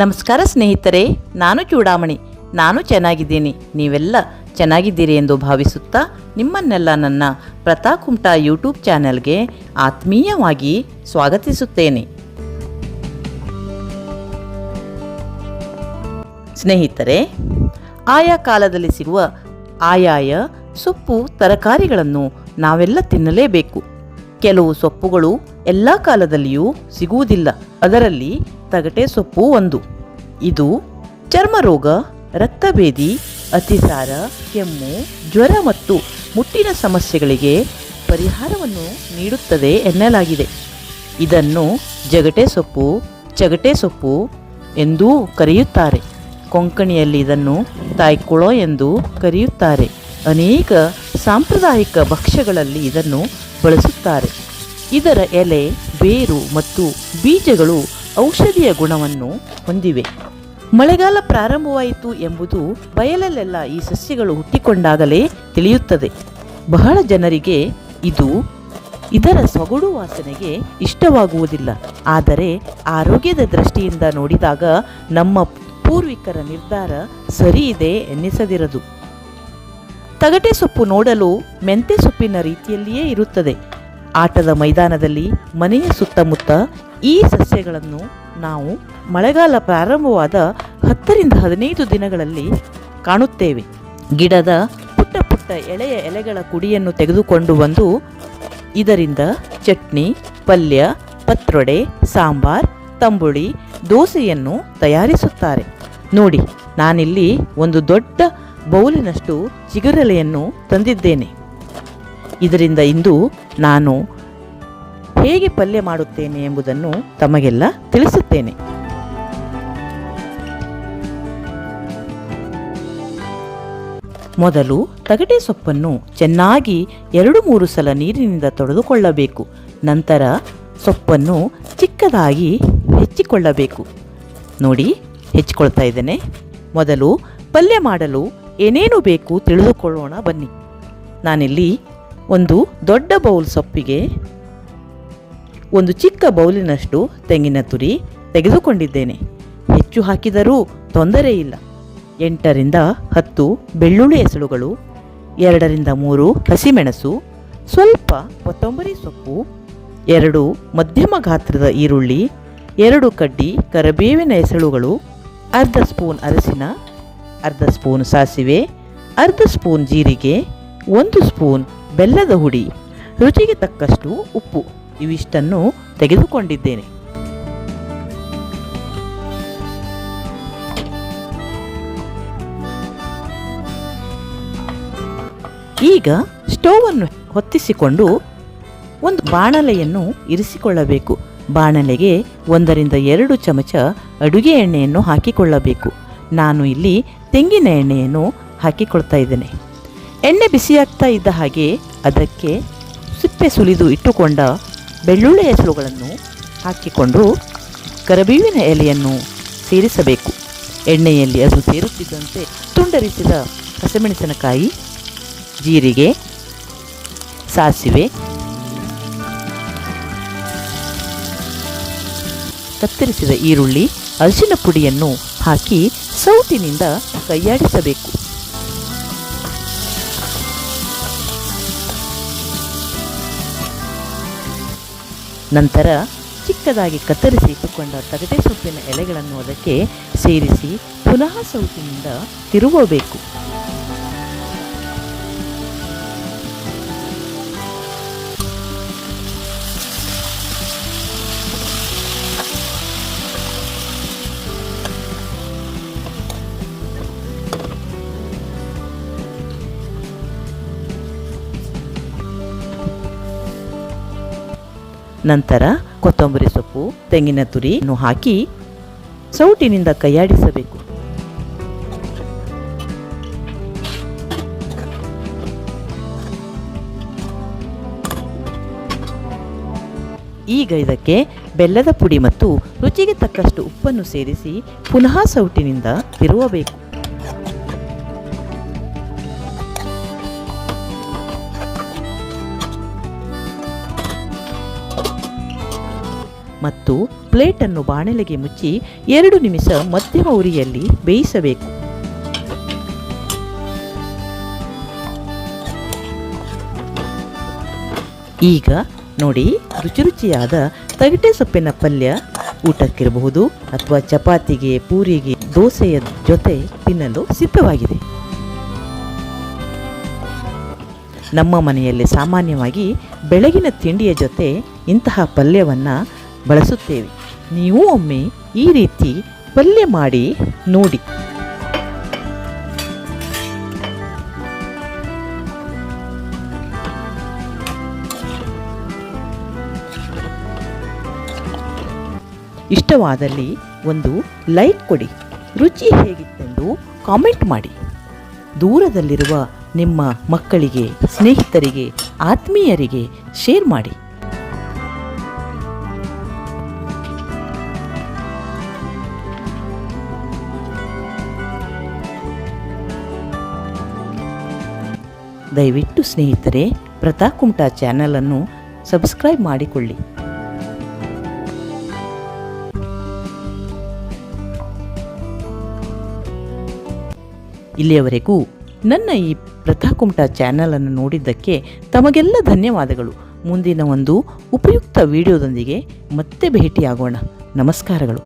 ನಮಸ್ಕಾರ ಸ್ನೇಹಿತರೆ, ನಾನು ಚೂಡಾಮಣಿ. ನಾನು ಚೆನ್ನಾಗಿದ್ದೀನಿ. ನೀವೆಲ್ಲ ಚೆನ್ನಾಗಿದ್ದೀರಿ ಎಂದು ಭಾವಿಸುತ್ತಾ ನಿಮ್ಮನ್ನೆಲ್ಲ ನನ್ನ ಪ್ರತಾಕುಂಟ ಯೂಟ್ಯೂಬ್ ಚಾನೆಲ್ಗೆ ಆತ್ಮೀಯವಾಗಿ ಸ್ವಾಗತಿಸುತ್ತೇನೆ. ಸ್ನೇಹಿತರೆ, ಆಯಾ ಕಾಲದಲ್ಲಿ ಸಿಗುವ ಆಯಾಯ ಸೊಪ್ಪು ತರಕಾರಿಗಳನ್ನು ನಾವೆಲ್ಲ ತಿನ್ನಲೇಬೇಕು. ಕೆಲವು ಸೊಪ್ಪುಗಳು ಎಲ್ಲ ಕಾಲದಲ್ಲಿಯೂ ಸಿಗುವುದಿಲ್ಲ. ಅದರಲ್ಲಿ ತಗಟೆ ಸೊಪ್ಪು ಒಂದು. ಇದು ಚರ್ಮರೋಗ, ರಕ್ತಭೇದಿ, ಅತಿಸಾರ, ಕೆಮ್ಮು, ಜ್ವರ ಮತ್ತು ಮುಟ್ಟಿನ ಸಮಸ್ಯೆಗಳಿಗೆ ಪರಿಹಾರವನ್ನು ನೀಡುತ್ತದೆ ಎನ್ನಲಾಗಿದೆ. ಇದನ್ನು ಜಗಟೆ ಸೊಪ್ಪು, ಚಗಟೆ ಸೊಪ್ಪು ಎಂದೂ ಕರೆಯುತ್ತಾರೆ. ಕೊಂಕಣಿಯಲ್ಲಿ ಇದನ್ನು ತಾಯ್ಕೊಳೋ ಎಂದು ಕರೆಯುತ್ತಾರೆ. ಅನೇಕ ಸಾಂಪ್ರದಾಯಿಕ ಭಕ್ಷ್ಯಗಳಲ್ಲಿ ಇದನ್ನು ಬಳಸುತ್ತಾರೆ. ಇದರ ಎಲೆ, ಬೇರು ಮತ್ತು ಬೀಜಗಳು ಔಷಧಿಯ ಗುಣವನ್ನು ಹೊಂದಿವೆ. ಮಳೆಗಾಲ ಪ್ರಾರಂಭವಾಯಿತು ಎಂಬುದು ಬಯಲಲ್ಲೆಲ್ಲ ಈ ಸಸ್ಯಗಳು ಹುಟ್ಟಿಕೊಂಡಾಗಲೇ ತಿಳಿಯುತ್ತದೆ. ಬಹಳ ಜನರಿಗೆ ಇದು ಇದರ ಸೊಗಡು ವಾಸನೆಗೆ ಇಷ್ಟವಾಗುವುದಿಲ್ಲ. ಆದರೆ ಆರೋಗ್ಯದ ದೃಷ್ಟಿಯಿಂದ ನೋಡಿದಾಗ ನಮ್ಮ ಪೂರ್ವಿಕರ ನಿರ್ಧಾರ ಸರಿ ಇದೆ ಎನ್ನಿಸದಿರದು. ತಗಟೆ ಸೊಪ್ಪು ನೋಡಲು ಮೆಂತೆ ಸೊಪ್ಪಿನ ರೀತಿಯಲ್ಲಿಯೇ ಇರುತ್ತದೆ. ಆಟದ ಮೈದಾನದಲ್ಲಿ ಮನೆಯ ಸುತ್ತಮುತ್ತ ಈ ಸಸ್ಯಗಳನ್ನು ನಾವು ಮಳೆಗಾಲ ಪ್ರಾರಂಭವಾದ ಹತ್ತರಿಂದ ಹದಿನೈದು ದಿನಗಳಲ್ಲಿ ಕಾಣುತ್ತೇವೆ. ಗಿಡದ ಪುಟ್ಟ ಪುಟ್ಟ ಎಳೆಯ ಎಲೆಗಳ ಕುಡಿಯನ್ನು ತೆಗೆದುಕೊಂಡು ಬಂದು ಇದರಿಂದ ಚಟ್ನಿ, ಪಲ್ಯ, ಪತ್ರೊಡೆ, ಸಾಂಬಾರ್, ತಂಬುಳಿ, ದೋಸೆಯನ್ನು ತಯಾರಿಸುತ್ತಾರೆ. ನೋಡಿ, ನಾನಿಲ್ಲಿ ಒಂದು ದೊಡ್ಡ ಬೌಲಿನಷ್ಟು ಚಿಗುರೆಲೆಯನ್ನು ತಂದಿದ್ದೇನೆ. ಇದರಿಂದ ಇಂದು ನಾನು ಹೇಗೆ ಪಲ್ಯ ಮಾಡುತ್ತೇನೆ ಎಂಬುದನ್ನು ತಮಗೆಲ್ಲ ತಿಳಿಸುತ್ತೇನೆ. ಮೊದಲು ತಗಟೆ ಸೊಪ್ಪನ್ನು ಚೆನ್ನಾಗಿ ಎರಡು ಮೂರು ಸಲ ನೀರಿನಿಂದ ತೊಳೆದುಕೊಳ್ಳಬೇಕು. ನಂತರ ಸೊಪ್ಪನ್ನು ಚಿಕ್ಕದಾಗಿ ಹೆಚ್ಚಿಕೊಳ್ಳಬೇಕು. ನೋಡಿ, ಹೆಚ್ಚಿಕೊಳ್ತಾ ಇದ್ದೇನೆ. ಮೊದಲು ಪಲ್ಯ ಮಾಡಲು ಏನೇನು ಬೇಕು ತಿಳಿದುಕೊಳ್ಳೋಣ ಬನ್ನಿ. ನಾನಿಲ್ಲಿ ಒಂದು ದೊಡ್ಡ ಬೌಲ್ ಸೊಪ್ಪಿಗೆ ಒಂದು ಚಿಕ್ಕ ಬೌಲಿನಷ್ಟು ತೆಂಗಿನ ತುರಿ ತೆಗೆದುಕೊಂಡಿದ್ದೇನೆ. ಹೆಚ್ಚು ಹಾಕಿದರೂ ತೊಂದರೆ ಇಲ್ಲ. ಎಂಟರಿಂದ ಹತ್ತು ಬೆಳ್ಳುಳ್ಳಿ ಎಸಳುಗಳು ಎರಡರಿಂದ ಮೂರು ಹಸಿಮೆಣಸು, ಸ್ವಲ್ಪ ಕೊತ್ತಂಬರಿ ಸೊಪ್ಪು, ಎರಡು ಮಧ್ಯಮ ಗಾತ್ರದ ಈರುಳ್ಳಿ, ಎರಡು ಕಡ್ಡಿ ಕರಬೇವಿನ ಎಸಳುಗಳು ಅರ್ಧ ಸ್ಪೂನ್ ಅರಸಿನ ಅರ್ಧ ಸ್ಪೂನ್ ಸಾಸಿವೆ, ಅರ್ಧ ಸ್ಪೂನ್ ಜೀರಿಗೆ, ಒಂದು ಸ್ಪೂನ್ ಬೆಲ್ಲದ ಹುಡಿ, ರುಚಿಗೆ ತಕ್ಕಷ್ಟು ಉಪ್ಪು. ಇವಿಷ್ಟನ್ನು ತೆಗೆದುಕೊಂಡಿದ್ದೇನೆ. ಈಗ ಸ್ಟೋವನ್ನು ಹೊತ್ತಿಸಿಕೊಂಡು ಒಂದು ಬಾಣಲೆಯನ್ನು ಇರಿಸಿಕೊಳ್ಳಬೇಕು. ಬಾಣಲೆಗೆ ಒಂದರಿಂದ ಎರಡು ಚಮಚ ಅಡುಗೆ ಎಣ್ಣೆಯನ್ನು ಹಾಕಿಕೊಳ್ಳಬೇಕು. ನಾನು ಇಲ್ಲಿ ತೆಂಗಿನ ಎಣ್ಣೆಯನ್ನು ಹಾಕಿಕೊಳ್ತಾ ಇದ್ದೇನೆ. ಎಣ್ಣೆ ಬಿಸಿಯಾಗ್ತಾ ಇದ್ದ ಹಾಗೆ ಅದಕ್ಕೆ ಸಿಪ್ಪೆ ಸುಲಿದು ಇಟ್ಟುಕೊಂಡ ಬೆಳ್ಳುಳ್ಳಿ ಹೆಸರುಗಳನ್ನು ಹಾಕಿಕೊಂಡು ಕರಬೇವಿನ ಎಲೆಯನ್ನು ಸೇರಿಸಬೇಕು. ಎಣ್ಣೆಯಲ್ಲಿ ಅದು ಸೇರುತ್ತಿದ್ದಂತೆ ತುಂಡರಿಸಿದ ಹಸಿಮೆಣಸಿನಕಾಯಿ, ಜೀರಿಗೆ, ಸಾಸಿವೆ, ಕತ್ತರಿಸಿದ ಈರುಳ್ಳಿ, ಅರಿಶಿನ ಪುಡಿಯನ್ನು ಹಾಕಿ ಸೌಟಿನಿಂದ ಕೈಯಾಡಿಸಬೇಕು. ನಂತರ ಚಿಕ್ಕದಾಗಿ ಕತ್ತರಿಸಿ ಇಟ್ಟುಕೊಂಡ ತಗಟೆ ಸೊಪ್ಪಿನ ಎಲೆಗಳನ್ನು ಅದಕ್ಕೆ ಸೇರಿಸಿ ಪುನಃ ಸೌಟಿನಿಂದ ತಿರುವಬೇಕು. ನಂತರ ಕೊತ್ತಂಬರಿ ಸೊಪ್ಪು, ತೆಂಗಿನ ತುರಿಯನ್ನು ಹಾಕಿ ಸೌಟಿನಿಂದ ಕೈಯಾಡಿಸಬೇಕು. ಈಗ ಇದಕ್ಕೆ ಬೆಲ್ಲದ ಪುಡಿ ಮತ್ತು ರುಚಿಗೆ ತಕ್ಕಷ್ಟು ಉಪ್ಪನ್ನು ಸೇರಿಸಿ ಪುನಃ ಸೌಟಿನಿಂದ ತಿರುವಬೇಕು. ಮತ್ತು ಪ್ಲೇಟನ್ನು ಬಾಣಲೆಗೆ ಮುಚ್ಚಿ ಎರಡು ನಿಮಿಷ ಮಧ್ಯಮ ಉರಿಯಲ್ಲಿ ಬೇಯಿಸಬೇಕು. ಈಗ ನೋಡಿ ರುಚಿ ರುಚಿಯಾದ ತಗಟೆ ಸೊಪ್ಪಿನ ಪಲ್ಯ ಊಟಕ್ಕಿರಬಹುದು ಅಥವಾ ಚಪಾತಿಗೆ, ಪೂರಿಗೆ, ದೋಸೆಯ ಜೊತೆ ತಿನ್ನಲು ಸಿದ್ಧವಾಗಿದೆ. ನಮ್ಮ ಮನೆಯಲ್ಲಿ ಸಾಮಾನ್ಯವಾಗಿ ಬೆಳಗಿನ ತಿಂಡಿಯ ಜೊತೆ ಇಂತಹ ಪಲ್ಯವನ್ನು ಬಳಸುತ್ತೇವೆ. ನೀವು ಒಮ್ಮೆ ಈ ರೀತಿ ಪಲ್ಯ ಮಾಡಿ ನೋಡಿ. ಇಷ್ಟವಾದಲ್ಲಿ ಒಂದು ಲೈಕ್ ಕೊಡಿ. ರುಚಿ ಹೇಗಿತ್ತೆಂದು ಕಾಮೆಂಟ್ ಮಾಡಿ. ದೂರದಲ್ಲಿರುವ ನಿಮ್ಮ ಮಕ್ಕಳಿಗೆ, ಸ್ನೇಹಿತರಿಗೆ, ಆತ್ಮೀಯರಿಗೆ ಶೇರ್ ಮಾಡಿ. ದಯವಿಟ್ಟು ಸ್ನೇಹಿತರೆ ಪ್ರತಾಕುಂಟ ಚಾನಲನ್ನು ಸಬ್ಸ್ಕ್ರೈಬ್ ಮಾಡಿಕೊಳ್ಳಿ. ಇಲ್ಲಿಯವರೆಗೂ ನನ್ನ ಈ ಪ್ರಥಾಕುಂಟ ಚಾನಲನ್ನು ನೋಡಿದ್ದಕ್ಕೆ ತಮಗೆಲ್ಲ ಧನ್ಯವಾದಗಳು. ಮುಂದಿನ ಒಂದು ಉಪಯುಕ್ತ ವಿಡಿಯೋದೊಂದಿಗೆ ಮತ್ತೆ ಭೇಟಿಯಾಗೋಣ. ನಮಸ್ಕಾರಗಳು.